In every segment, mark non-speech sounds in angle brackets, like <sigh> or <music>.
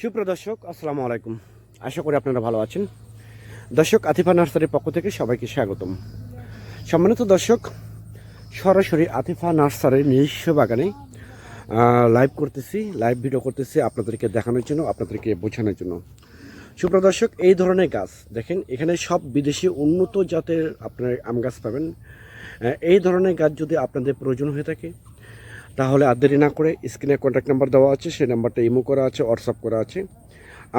সুপ্রদর্শক, আসসালামু আলাইকুম। আশা করি আপনারা ভালো আছেন। দর্শক, আতিফা নার্সারির পক্ষ থেকে সবাইকে স্বাগতম। সম্মানিত দর্শক, সরাসরি আতিফা নার্সারির নিজস্ব বাগানে লাইভ করতেছি লাইভ ভিডিও করতেছি আপনাদেরকে দেখানোর জন্য, আপনাদেরকে বোঝানোর জন্য। সুপ্রদর্শক, এই ধরনের গাছ, দেখেন, এখানে সব বিদেশি উন্নত জাতের আপনার আম গাছ পাবেন। এই ধরনের গাছ যদি আপনাদের প্রয়োজন হয়ে থাকে তাহলে আর দেরি না করে স্ক্রিনে কন্ট্যাক্ট নাম্বার দেওয়া আছে, সেই নাম্বারটা ইমো করা আছে হোয়াটসঅ্যাপ করা আছে।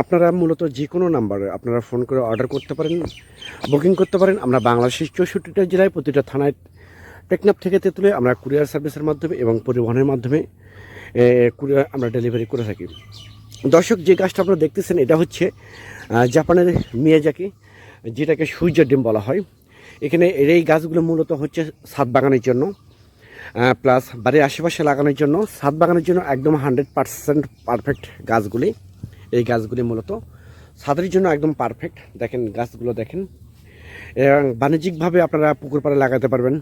আপনারা মূলত যে কোনো নাম্বারে আপনারা ফোন করে অর্ডার করতে পারেন বুকিং করতে পারেন। আমরা বাংলাদেশের চৌষট্টিটা জেলায় প্রতিটা থানায় টেকনাপ থেকে তেঁতুলে আমরা কুরিয়ার সার্ভিসের মাধ্যমে এবং পরিবহনের মাধ্যমে কুরিয়ার আমরা ডেলিভারি করে থাকি। দর্শক, যে গাছটা আপনারা দেখতেছেন, এটা হচ্ছে জাপানের মিয়াজাকি, যেটাকে সূর্যের ডিম বলা হয়। এখানে এই গাছগুলো মূলত হচ্ছে ছাদ বাগানের জন্য। প্লাস বাড়ির আশেপাশে লাগানোর জন্য, ছাদ বাগানের জন্য একদম হান্ড্রেড পারসেন্ট পারফেক্ট গাছগুলি। এই গাছগুলি মূলত ছাদের জন্য একদম পারফেক্ট দেখেন, গাছগুলো দেখেন। এবং বাণিজ্যিকভাবে আপনারা পুকুর পাড়ে লাগাতে পারবেন,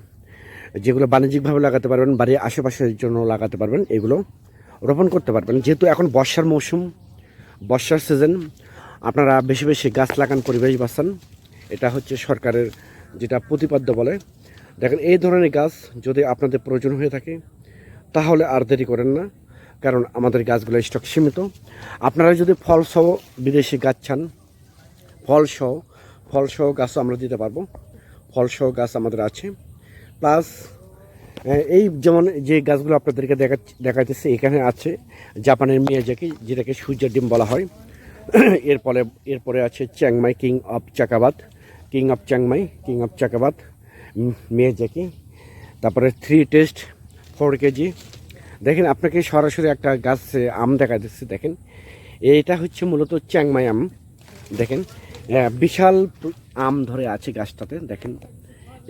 যেগুলো বাণিজ্যিকভাবে লাগাতে পারবেন, বাড়ির আশেপাশের জন্য লাগাতে পারবেন, এগুলো রোপণ করতে পারবেন। যেহেতু এখন বর্ষার মৌসুম, বর্ষার সিজন আপনারা বেশি বেশি গাছ লাগান, পরিবেশ বাঁচান। এটা হচ্ছে সরকারের যেটা প্রতিপাদ্য বলে। দেখেন, এই ধরনের গাছ যদি আপনাদের প্রয়োজন হয়ে থাকে, তাহলে আর দেরি করেন না, কারণ আমাদের গাছগুলো স্টক সীমিত। আপনারা যদি ফলসহ বিদেশি গাছ চান ফলসহ ফলসহ গাছও আমরা দিতে পারব। ফলসহ গাছ আমাদের আছে। প্লাস এই যেমন যে গাছগুলো আপনাদেরকে দেখা দেখাইতেছে, এখানে আছে জাপানের মিয়াজাকি, যেটাকে সূর্যের ডিম বলা হয়। এরপরে এরপরে আছে Chiang Mai king of Chakabad, king of Chiang Mai king of Chakabad. Miyazaki তারপরে থ্রি টেস্ট ফোর কেজি দেখেন, আপনাকে সরাসরি একটা গাছ আম দেখা দিচ্ছে, দেখেন। এইটা হচ্ছে মূলত চ্যাংমাই আম, দেখেন। বিশাল আম ধরে আছে গাছটাতে, দেখেন।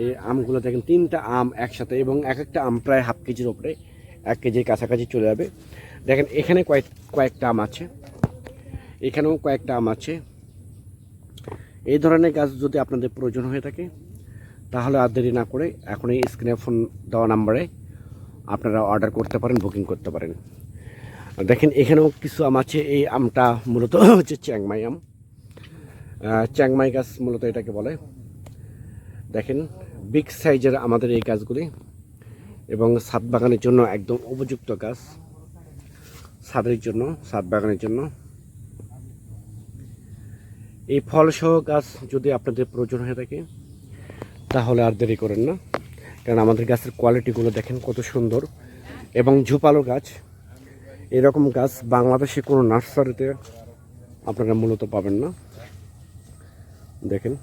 এই আমগুলো, দেখেন, তিনটা আম একসাথে এবং এক একটা আম প্রায় হাফ কেজির ওপরে এক কেজির কাছাকাছি চলে যাবে। দেখেন, এখানে কয়েক, কয়েকটা আম আছে। এখানেও কয়েকটা আম আছে। এই ধরনের গাছ যদি আপনাদের প্রয়োজন হয়ে থাকে তাহলে আর দেরি না করে এখনই স্ক্রিনে ফোন দেওয়া নাম্বারে আপনারা অর্ডার করতে পারেন, বুকিং করতে পারেন। দেখেন, এখানেও কিছু আম আছে। এই আমটা মূলত <laughs> হচ্ছে চ্যাংমাই আম। চ্যাংমাই গাছ মূলত এটাকে বলে। দেখেন, বিগ সাইজের আমাদের এই গাছগুলি এবং ছাদ বাগানের জন্য একদম উপযুক্ত গাছ। ছাদের জন্য ছাদ বাগানের জন্য। এই ফলসহ গাছ যদি আপনাদের প্রয়োজন হয়ে থাকে তাহলে আর দেরি করেন না। কারণ আমাদের গাছের কোয়ালিটিগুলো দেখেন কত সুন্দর। এবং ঝুপালো গাছ এরকম গাছ বাংলাদেশে কোনো নার্সারিতে আপনারা মূলত পাবেন না। দেখেন।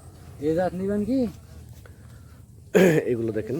এগুলো দেখেন।